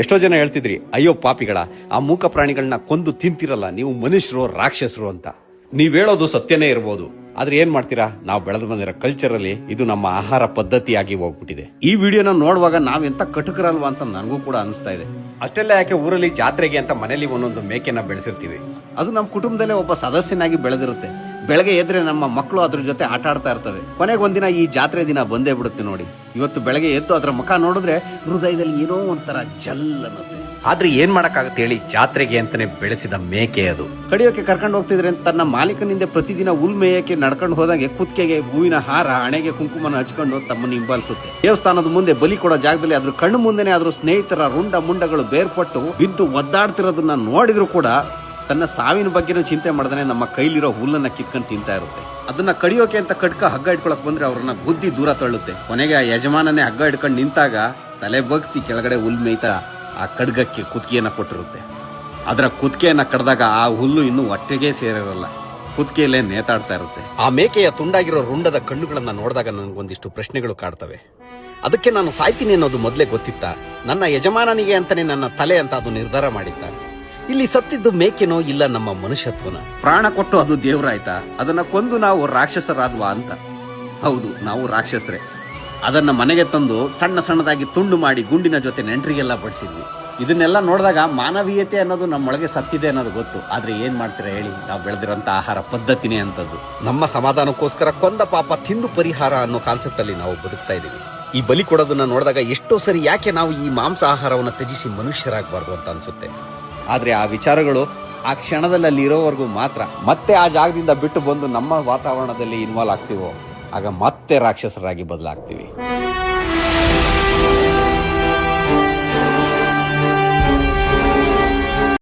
ಎಷ್ಟೋ ಜನ ಹೇಳ್ತಿದ್ರಿ, ಅಯ್ಯೋ ಪಾಪಿಗಳ, ಆ ಮೂಕ ಪ್ರಾಣಿಗಳನ್ನ ಕೊಂದು ತಿಂತಿರಲ್ಲ, ನೀವು ಮನುಷ್ಯರು, ರಾಕ್ಷಸರು ಅಂತ. ನೀವ್ ಹೇಳೋದು ಸತ್ಯನೇ ಇರ್ಬೋದು, ಆದ್ರೆ ಏನ್ ಮಾಡ್ತೀರಾ? ನಾವು ಬೆಳೆದು ಬಂದಿರೋ ಕಲ್ಚರಲ್ಲಿ ಇದು ನಮ್ಮ ಆಹಾರ ಪದ್ಧತಿಯಾಗಿ ಹೋಗ್ಬಿಟ್ಟಿದೆ. ಈ ವಿಡಿಯೋನ ನೋಡುವಾಗ ಎಂತ ಕಟುಕರಲ್ವಾ ಅಂತ ನನಗೂ ಕೂಡ ಅನಿಸ್ತಾ ಇದೆ. ಅಷ್ಟೆಲ್ಲ ಯಾಕೆ ಊರಲ್ಲಿ ಜಾತ್ರೆಗೆ ಅಂತ ಮನೇಲಿ ಒಂದೊಂದು ಮೇಕೆನ ಬೆಳೆಸಿರ್ತೀವಿ? ಅದು ನಮ್ಮ ಕುಟುಂಬದಲ್ಲೇ ಒಬ್ಬ ಸದಸ್ಯನಾಗಿ ಬೆಳೆದಿರುತ್ತೆ. ಬೆಳಗ್ಗೆ ಎದ್ರೆ ನಮ್ಮ ಮಕ್ಕಳು ಅದ್ರ ಜೊತೆ ಆಟ ಆಡ್ತಾ ಇರ್ತವೆ. ಕೊನೆಗೆ ಒಂದಿನ ಈ ಜಾತ್ರೆ ದಿನ ಬಂದೇ ಬಿಡುತ್ತೆ ನೋಡಿ. ಇವತ್ತು ಬೆಳಗ್ಗೆ ಎದ್ದು ಅದರ ಮುಖ ನೋಡಿದ್ರೆ ಹೃದಯದಲ್ಲಿ ಏನೋ ಒಂಥರ ಜಲ್ ಅನ್ನತ್ತೆ ಆದ್ರೆ ಏನ್ ಮಾಡಕ್ಕಾಗತ್ತೆ ಹೇಳಿ ಜಾತ್ರೆಗೆ ಅಂತಾನೆ ಬೆಳೆಸಿದ ಮೇಕೆ ಅದು. ಕಡಿಯೋಕೆ ಕರ್ಕೊಂಡು ಹೋಗ್ತಿದ್ರೆ ತನ್ನ ಮಾಲೀಕನಿಂದ ಪ್ರತಿದಿನ ಹುಲ್ ಮೇಯಕ್ಕೆ ನಡ್ಕೊಂಡು ಹೋದಾಗೆ ಕುತ್ತಿಗೆಗೆ ಹೂವಿನ ಹಾರ ಹಣೆಗೆ ಕುಂಕುಮನ ಹಚ್ಕೊಂಡು ತಮ್ಮನ್ನು ಹಿಂಬಾಲಿಸುತ್ತೆ. ದೇವಸ್ಥಾನದ ಮುಂದೆ ಬಲಿ ಕೊಡೋ ಜಾಗದಲ್ಲಿ ಅದ್ರ ಕಣ್ಣು ಮುಂದೆನೆ ಅದ್ರ ಸ್ನೇಹಿತರ ರುಂಡ ಮುಂಡಗಳು ಬೇರ್ಪಟ್ಟು ಬಿದ್ದು ಒದ್ದಾಡ್ತಿರೋದನ್ನ ನೋಡಿದ್ರು ಕೂಡ ತನ್ನ ಸಾವಿನ ಬಗ್ಗೆನೂ ಚಿಂತೆ ಮಾಡದೇ ನಮ್ಮ ಕೈಲಿರೋ ಹುಲ್ಲನ್ನ ಕಿತ್ಕೊಂಡು ತಿಂತಾ ಇರುತ್ತೆ. ಅದನ್ನ ಕಡಿಯೋಕೆ ಅಂತ ಕಡ್ಕ ಹಗ್ಗ ಇಟ್ಕೊಳಕ್ ಬಂದ್ರೆ ಅವ್ರನ್ನ ಬುದ್ಧಿ ದೂರ ತಳ್ಳುತ್ತೆ. ಕೊನೆಗೆ ಆ ಯಜಮಾನನೇ ಹಗ್ಗ ಇಟ್ಕೊಂಡು ನಿಂತಾಗ ತಲೆ ಬಗ್ಸಿ ಕೆಳಗಡೆ ಹುಲ್ ಮೇಯ್ತಾ ಆ ಖಡ್ಗಕ್ಕೆ ಕುತ್ತಿಗೆಯನ್ನ ಕೊಟ್ಟಿರುತ್ತೆ. ಅದರ ಕುತ್ತಿಗೆಯನ್ನ ಕಡ್ದಾಗ ಆ ಹುಲ್ಲು ಇನ್ನೂ ಹೊಟ್ಟೆಗೆ ಸೇರಿರಲ್ಲ ಕುತ್ತಿಗೆಯಲ್ಲೇ ನೇತಾಡ್ತಾ ಇರುತ್ತೆ. ಆ ಮೇಕೆಯ ತುಂಡಾಗಿರೋ ರುಂಡದ ಕಣ್ಣುಗಳನ್ನ ನೋಡಿದಾಗ ನನಗೊಂದಿಷ್ಟು ಪ್ರಶ್ನೆಗಳು ಕಾಡ್ತವೆ. ಅದಕ್ಕೆ ನಾನು ಸಾಯ್ತೀನಿ ಅನ್ನೋದು ಮೊದಲೇ ಗೊತ್ತಿತ್ತ? ನನ್ನ ಯಜಮಾನನಿಗೆ ಅಂತಾನೆ ನನ್ನ ತಲೆ ಅಂತ ಅದು ನಿರ್ಧಾರ ಮಾಡಿದ್ದ ಇಲ್ಲಿ ಸತ್ತಿದ್ದು ಮೇಕೆನೋ ಇಲ್ಲ ನಮ್ಮ ಮನುಷ್ಯತ್ವನ? ಪ್ರಾಣ ಕೊಟ್ಟು ಅದು ದೇವ್ರಾಯ್ತಾ? ಅದನ್ನ ಕೊಂದು ನಾವು ರಾಕ್ಷಸರಾದ್ವಾ ಅಂತ. ಹೌದು, ನಾವು ರಾಕ್ಷಸರೇ. ಅದನ್ನ ಮನೆಗೆ ತಂದು ಸಣ್ಣ ಸಣ್ಣದಾಗಿ ತುಂಡು ಮಾಡಿ ಗುಂಡಿನ ಜೊತೆ ನೆಂಟರಿಗೆಲ್ಲ ಬಡಿಸಿದ್ವಿ. ಇದನ್ನೆಲ್ಲ ನೋಡಿದಾಗ ಮಾನವೀಯತೆ ಅನ್ನೋದು ನಮ್ಮೊಳಗೆ ಸತ್ತಿದೆ ಅನ್ನೋದು ಗೊತ್ತು. ಆದ್ರೆ ಏನ್ ಮಾಡ್ತೀರಾ ಹೇಳಿ? ನಾವು ಬೆಳೆದಿರೋಂಥ ಆಹಾರ ಪದ್ಧತಿನೇ ಅಂತದ್ದು ನಮ್ಮ ಸಮಾಧಾನಕ್ಕೋಸ್ಕರ ಕೊಂದ ಪಾಪ ತಿಂದು ಪರಿಹಾರ ಅನ್ನೋ ಕಾನ್ಸೆಪ್ಟ್ ಅಲ್ಲಿ ನಾವು ಬದುಕ್ತಾ ಇದೀವಿ ಈ ಬಲಿ ಕೊಡೋದನ್ನ ನೋಡಿದಾಗ ಎಷ್ಟೋ ಸರಿ ಯಾಕೆ ನಾವು ಈ ಮಾಂಸ ಆಹಾರವನ್ನು ತ್ಯಜಿಸಿ ಮನುಷ್ಯರಾಗಬಾರ್ದು ಅಂತ ಅನ್ಸುತ್ತೆ. ಆದ್ರೆ ಆ ವಿಚಾರಗಳು ಆ ಕ್ಷಣದಲ್ಲಿ ಅಲ್ಲಿ ಇರೋವರೆಗೂ ಮಾತ್ರ. ಮತ್ತೆ ಆ ಜಾಗದಿಂದ ಬಿಟ್ಟು ಬಂದು ನಮ್ಮ ವಾತಾವರಣದಲ್ಲಿ ಇನ್ವಾಲ್ವ್ ಆಗ್ತೀವೋ, ಆಗ ಮತ್ತೆ ರಾಕ್ಷಸರಾಗಿ ಬದಲಾಗ್ತೀವಿ.